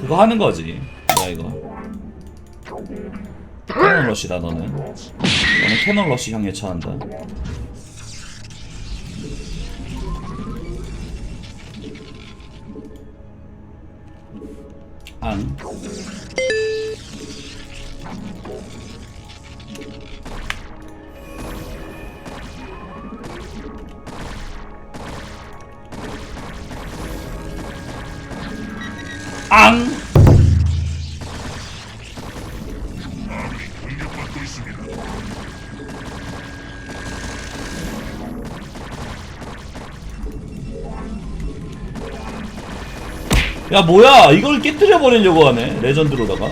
그거 하는 거지. 뭐야 이거? 캐논 러시다 너는. 너는 캐논 러시 향에 처한다. 안. 야 뭐야? 이걸 깨뜨려 버리려고 하네 레전드로다가.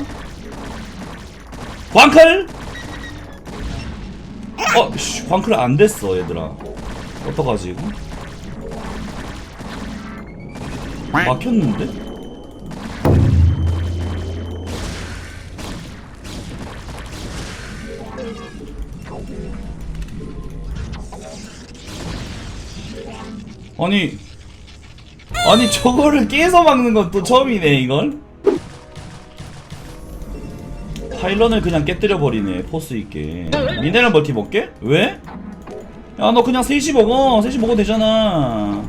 광클? 어 씨, 광클 안 됐어 얘들아. 어떡하지 이거? 막혔는데? 아니 아니 저거를 깨서 막는 건 또 처음이네 이걸? 파일런을 그냥 깨뜨려 버리네 포스 있게. 미네랄 멀티 먹게? 왜? 야 너 그냥 셋이 먹어. 셋이 먹어도 되잖아.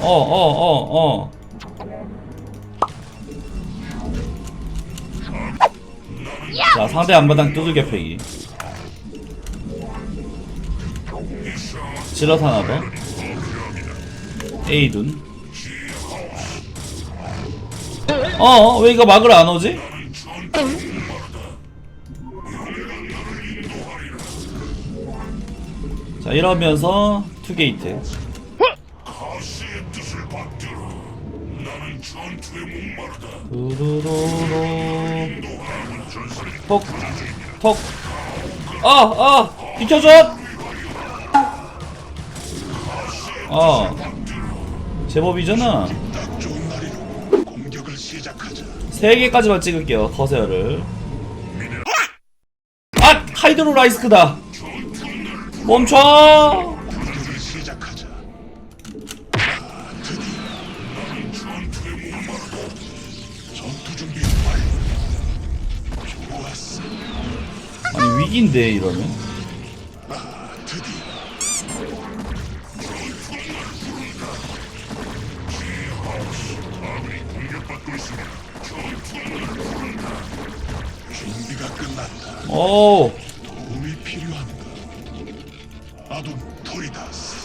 어 어 어 어. 자 상대 안마당 두들겨 패기 질럿 하나 더 에이둔 어? 왜 이거 막으러 안 오지? 자 이러면서 투게이트 두루루루 톡톡 아! 아! 비켜줘! 어 제법이잖아 좋은 날이로 공격을 시작하자. 세 개까지만 찍을게요 커세어를 아! 하이드로 라이스크다 멈춰. 아니 위기인데 이러면 준비가 끝났다. 오 도움이 필요한가? 아둔 토리다스.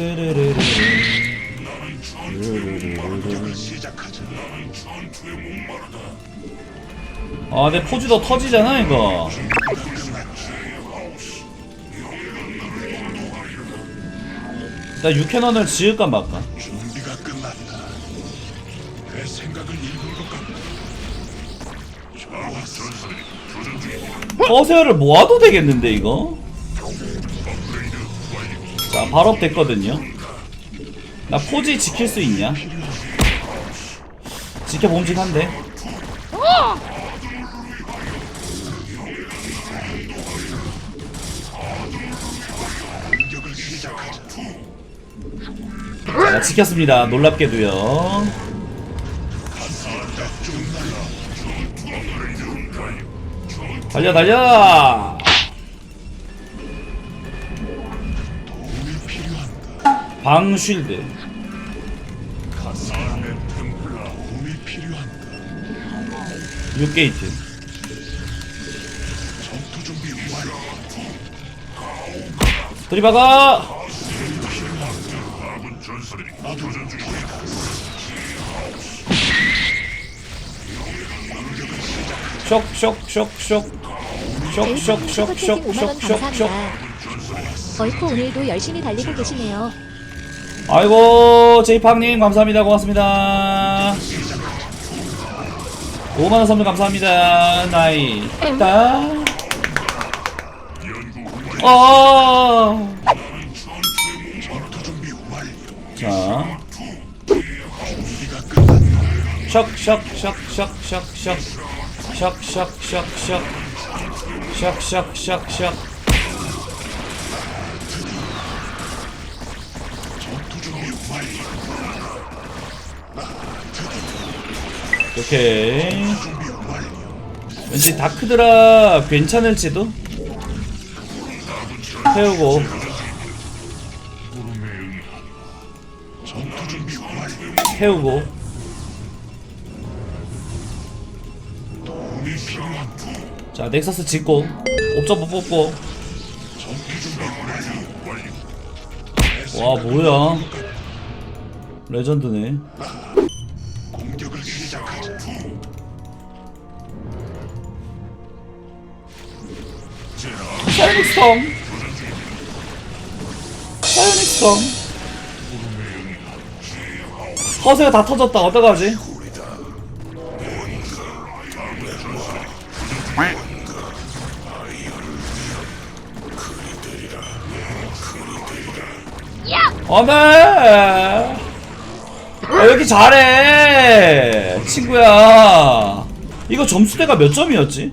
드르르르르. 공격을 시작하자. 아, 내 포즈도 터지잖아, 이거. 나 유캐넌을 지을까 말까? 준비가 끝났다. 내 생각을 읽은 것 같다. 커세어를 모아도 되겠는데, 이거? 자, 발업 됐거든요. 나 포지 지킬 수 있냐? 지켜봄직한데. 자, 지켰습니다. 놀랍게도요. 달려, 달려! 방쉴드. 도움이 필요한가? 6게이트. 전투 준비 완료. 들이박아! 아둔 토리다스. 쇽, 쇽, 쇽, 쇽. 쇽, 쇽, 쇽, 쇽, 쇽, 쇽, 쇽. 어이쿠 오늘도 열심히 달리고 계시네요. 아이고, 제이팡님, 감사합니다. 고맙습니다. 5만원 선물 감사합니다. 나이. 따. 어. 자. 샥, 샥, 샥, 샥, 샥, 샥. 샥, 샥, 샥, 샥. 샥, 샥, 샥, 샥. 오케이. 왠지 다크드라 괜찮을지도? 태우고. 태우고. 자 넥서스 짓고. 옵저버 뽑고. 와 뭐야? 레전드네. 사이닉스톰 사이닉스톰 허세가 다 터졌다. 어떡하지? 안돼 왜 이렇게 잘해 친구야? 이거 점수대가 몇 점이었지?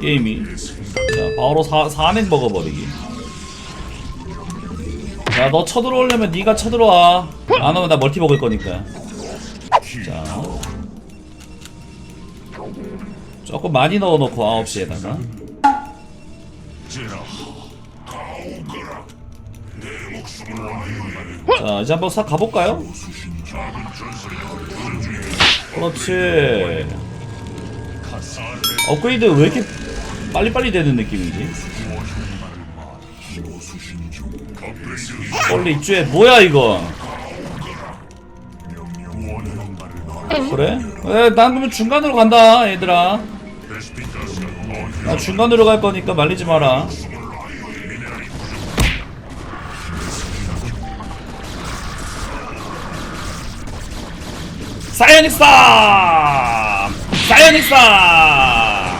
게임이. 자 바로 사, 4넥 먹어버리기 자너 쳐들어오려면 네가 쳐들어와 안 오면 나 멀티 먹을 거니까 자 조금 많이 넣어놓고 9시에다가 제라. 자 이제 한번 싹 가볼까요? 그렇지 업그레이드 왜 이렇게 빨리빨리 되는 느낌이지? 원래 입주에 뭐야 이건 그래? 에, 난 그러면 중간으로 간다 얘들아 나 중간으로 갈 거니까 말리지 마라 사이오닉스타! 사이오닉스타!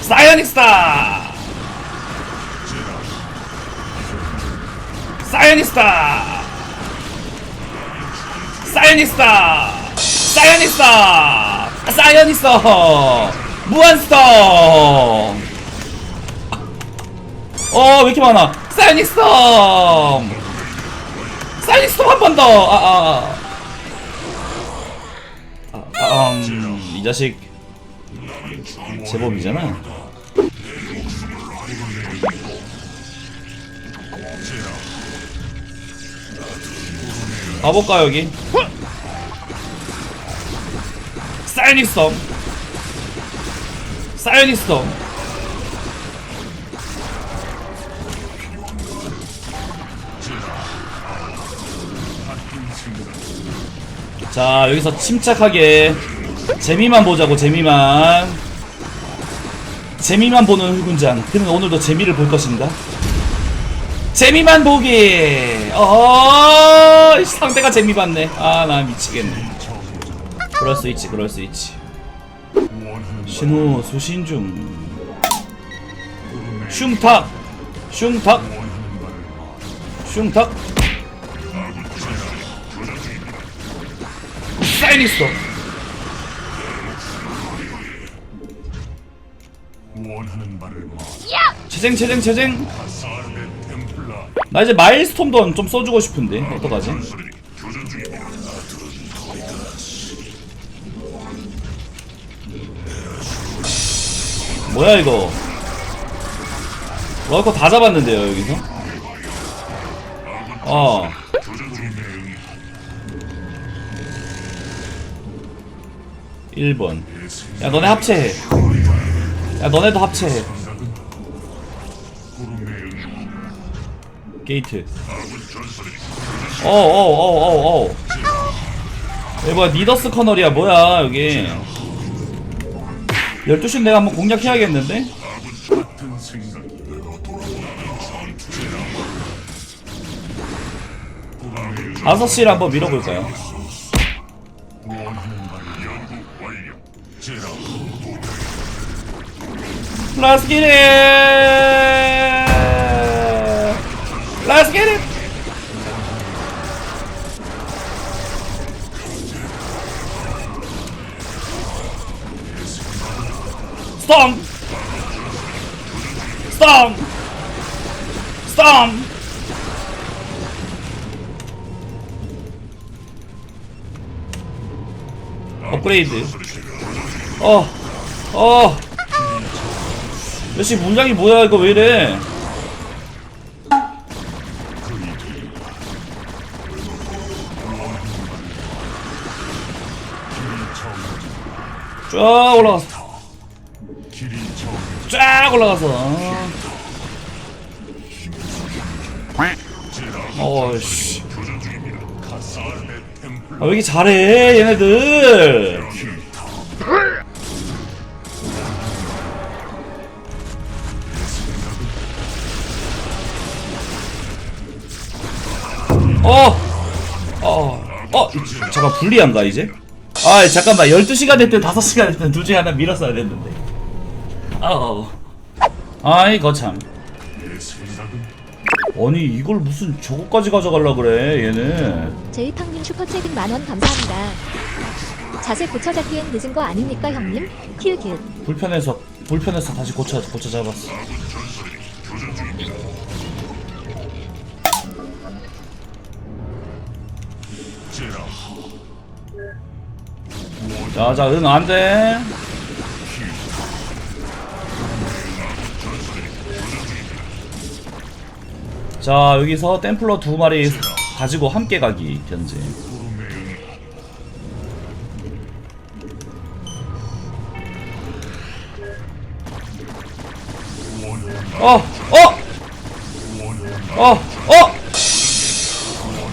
사이오닉스 사이오닉스타! 사이오닉스타! 사이오닉스타! 사이오닉스타! 무한스톰! 어, 왜 이렇게 많아? 사이오닉스톰! 사이닉스톰 한 번 더! 아, 아, 아. 아, 아, 음, 이 자식. 제법이잖아. 가볼까, 여기? 사이닉스톰! 사이닉스톰! 자 여기서 침착하게 재미만 보자고 재미만 재미만 보는 흑군장 그는 오늘도 재미를 볼 것인가 재미만 보기. 어 상대가 재미 봤네. 아 나 미치겠네. 그럴 수 있지 그럴 수 있지. 신호 수신 중. 슝탁. 슝탁. 슝탁. 사이니스터 원하는 바를 말. 재생 사르의 템플라. 나 이제 마일스톰도 좀 써주고 싶은데 어떡하지? 뭐야 이거? 러커 다 잡았는데요 여기서? 어 1번. 야 너네 합체해. 야 너네도 합체해 게이트 어어어어어 어우, 뭐야 니더스 커널이야 뭐야 여기 1 2시 내가 한번 공략해야겠는데? 다섯 시를 한번 밀어볼까요? 플라스키네 Let's get it! Stomp! Stomp! Stomp! 업그레이드 어! 어! 역시 문장이 뭐야 이거 왜 이래 쫙 정해져 쫙 올라가서. 어씨. 교전 중입니다. 카사르의 템플 아, 왜 이렇게 잘해 얘네들? 어! 어! 어! 잠깐 불리한가 이제? 아 잠깐만 12시간 됐든 5시간 됐든 둘 중에 하나 밀었어야 됐는데 아우 아이 거참 아니 이걸 무슨 저거까지 가져갈라 그래 얘는 제이팡님 슈퍼채팅 만원 감사합니다. 자세 고쳐잡기엔 늦은 거 아닙니까 형님? 킬킬. 불편해서 불편해서 다시 고쳐 고쳐 잡았어. 자자 응 안돼. 자 여기서 템플러 두 마리 가지고 함께 가기 견제. 어! 어! 어! 어!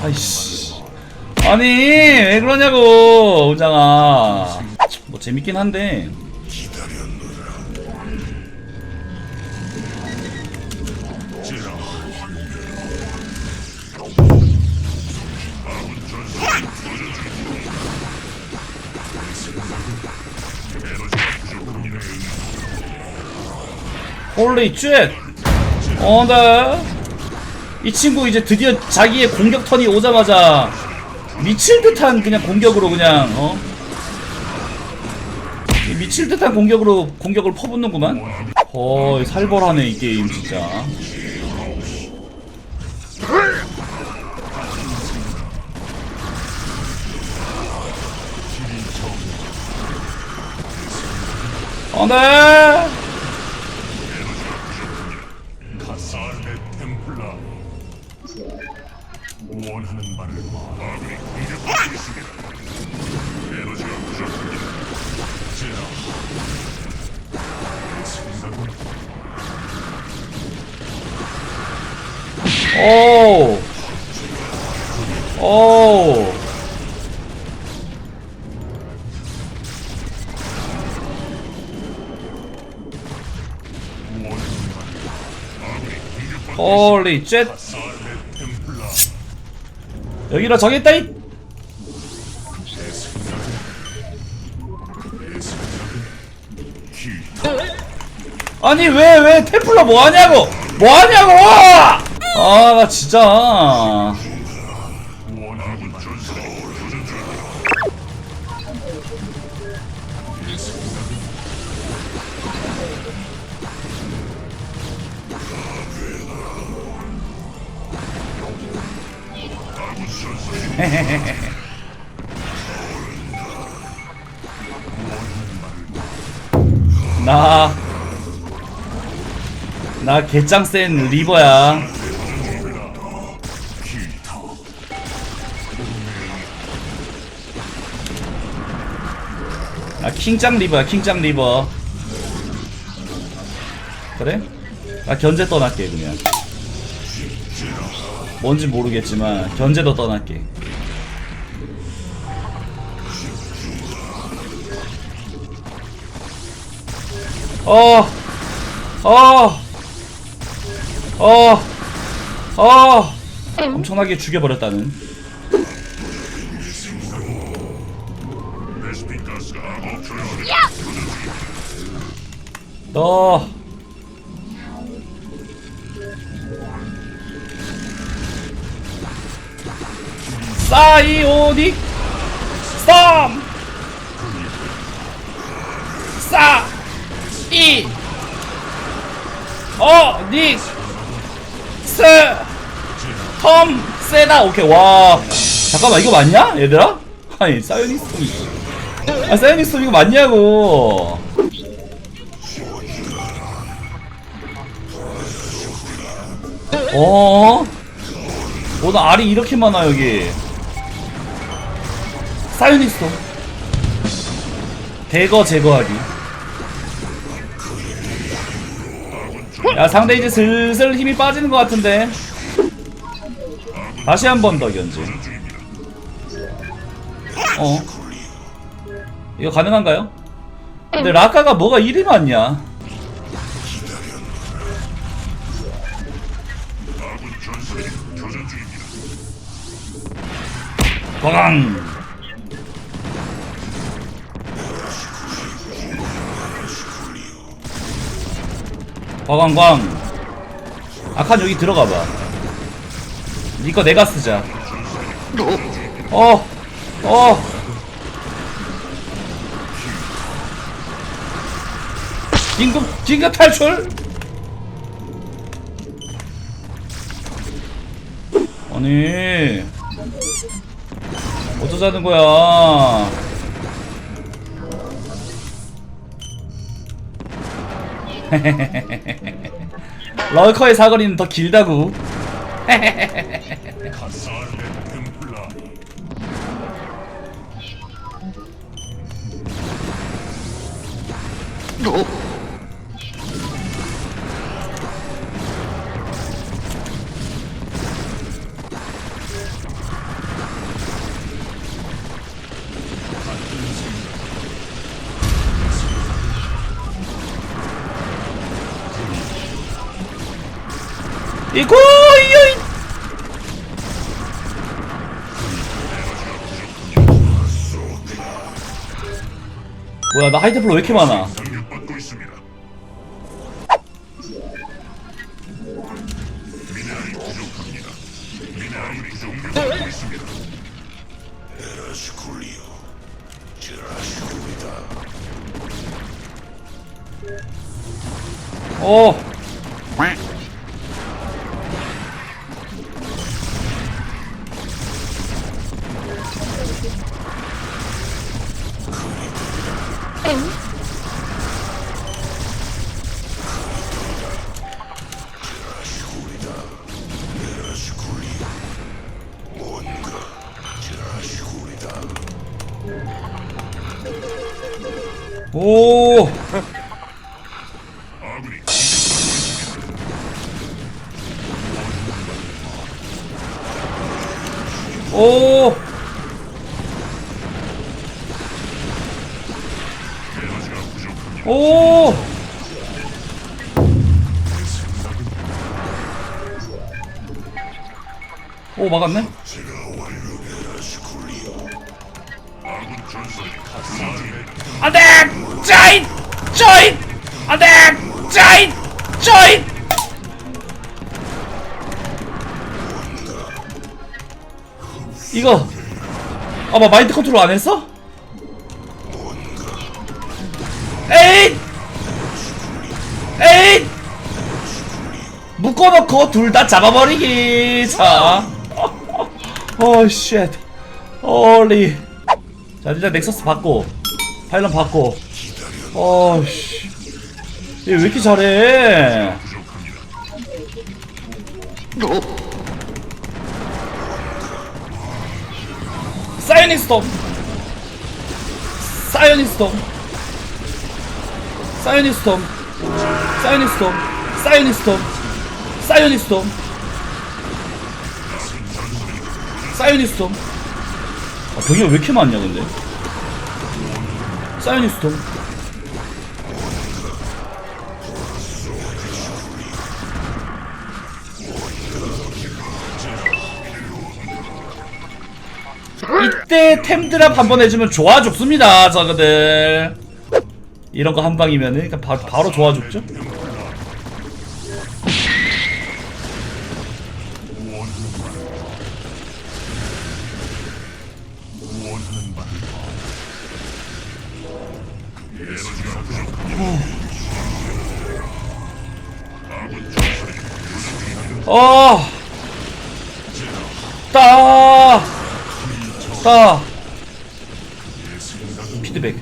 아이씨. 아니, 왜 그러냐고, 우장아. 뭐 재밌긴 한데. 홀리 쉣! 어, 네. 이 친구 이제 드디어 자기의 공격 턴이 오자마자 미칠 듯한 그냥 공격으로 그냥, 어? 이 미칠 듯한 공격으로 공격을 퍼붓는구만? 어이, 살벌하네, 이 게임, 진짜. 어, 네. 원하는 바를 아군이 공격받고 있습니다. 에너지가 부족합니다. 내 생각은 오. 오. 홀리 쉣 여기로 생각은 기 아니 왜왜 템플러 뭐하냐고! 뭐하냐고! 아 나 진짜 나, 나 개짱 센 리버야. 나 킹짱 리버야, 킹짱 리버. 그래? 나 견제 떠날게, 그냥. 뭔지 모르겠지만, 견제도 떠날게. 어, 어, 어, 어, 엄청나게 죽여버렸다는. 너. 사이오닉 썸! 싸! 이! 니, 어, 니, 스, 텀, 세다. 오케이, 와. 잠깐만, 이거 맞냐? 얘들아? 아니, 사이오닉스톰. 아, 사이오닉스톰 이거 맞냐고. 어? 오늘 알이 이렇게 많아, 여기. 사이오닉스톰. 대거 제거하기. 야 상대 이제 슬슬 힘이 빠지는 것 같은데. 다시 한 번 더 견제. 어? 이거 가능한가요? 근데 라카가 뭐가 이리 많냐? 꽝 과광광 아칸 여기 들어가봐. 니거 내가 쓰자. 어! 어! 긴급 긴급 탈출? 아니. 어쩌자는 거야 럴커의 사거리는 더 길다고 이고 이요 뭐야 나 하이트플로 왜 이렇게 많아? 공 오, 오. 오. 오 막았네. 이거 아마 마인드 컨트롤 안 했어? 에잇! 에잇! 묶어놓고 둘 다 잡아버리기 자 어, 쉣 홀리 자 일단 넥서스 받고 파일런 받고. 어씨. 얘왜 이렇게 잘해 사이오닉 스톰. 사이오닉 스톰. 사이오닉 스톰. 사이오닉 스톰. 사이오닉 스톰. 사이오닉 스톰. 사이오닉 스톰. 아 병이가 왜 이렇게 많냐 근데? 사이오닉 스톰 이때 템드랍 한번 해주면 좋아 죽습니다 저거들 이런 거 한 방이면은 그러니까 바, 바로 좋아 죽죠 어. 따. 따. 피드백.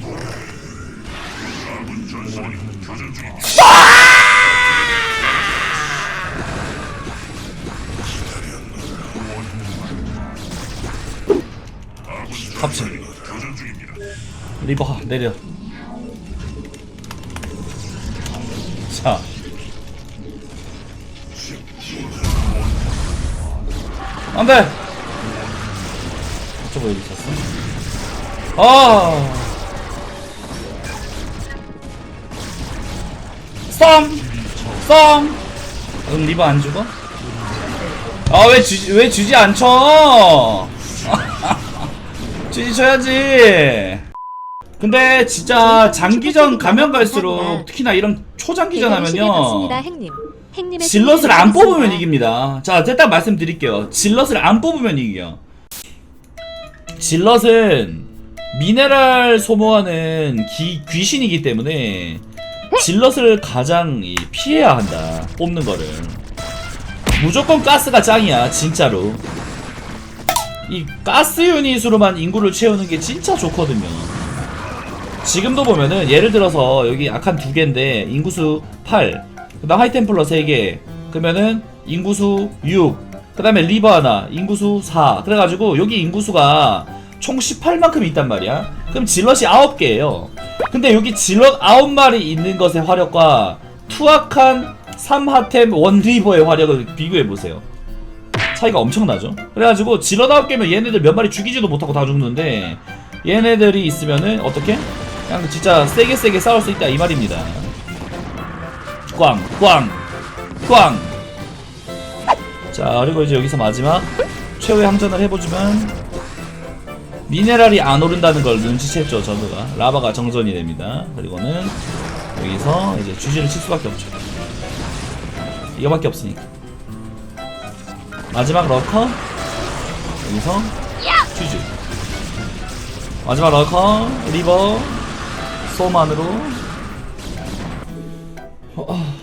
갑질. 리버 내려. 자. 안돼. 여기 있었어. 아. 썸. 썸. 응 리버 안 죽어? 아 왜 주지 왜 주지 않죠? 주지 줘야지. 근데 진짜 장기전 가면 갈수록 특히나 이런 초장기전 하면요. 질럿을 안 뽑으면. 이깁니다. 자, 일단 말씀드릴게요. 질럿을 안 뽑으면 이겨. 질럿은 미네랄 소모하는 기, 귀신이기 때문에 질럿을 가장 이, 피해야 한다. 뽑는 거를. 무조건 가스가 짱이야, 진짜로. 이 가스 유닛으로만 인구를 채우는 게 진짜 좋거든요. 지금도 보면은 예를 들어서 여기 악한 두 개인데 인구수 8, 그다음 하이템플러 3개, 그러면은 인구수 6, 그 다음에 리버 하나, 인구수 4. 그래가지고 여기 인구수가 총 18만큼 있단 말이야. 그럼 질럿이 9개예요. 근데 여기 질럿 9마리 있는 것의 화력과 투악한 3하템 원리버의 화력을 비교해 보세요. 차이가 엄청나죠. 그래가지고 질럿 9개면 얘네들 몇 마리 죽이지도 못하고 다 죽는데 얘네들이 있으면은 어떻게? 그냥 진짜 세게 세게 싸울 수 있다 이 말입니다. 꽝, 꽝, 꽝. 자 그리고 이제 여기서 마지막 최후의 항전을 해보지만 미네랄이 안 오른다는 걸 눈치챘죠 저그가 라바가 정전이 됩니다. 그리고는 여기서 이제 주지를 칠 수밖에 없죠. 이거밖에 없으니까. 마지막 러커 여기서 퀴즈 마지막 러커 리버 소만으로 어, 아.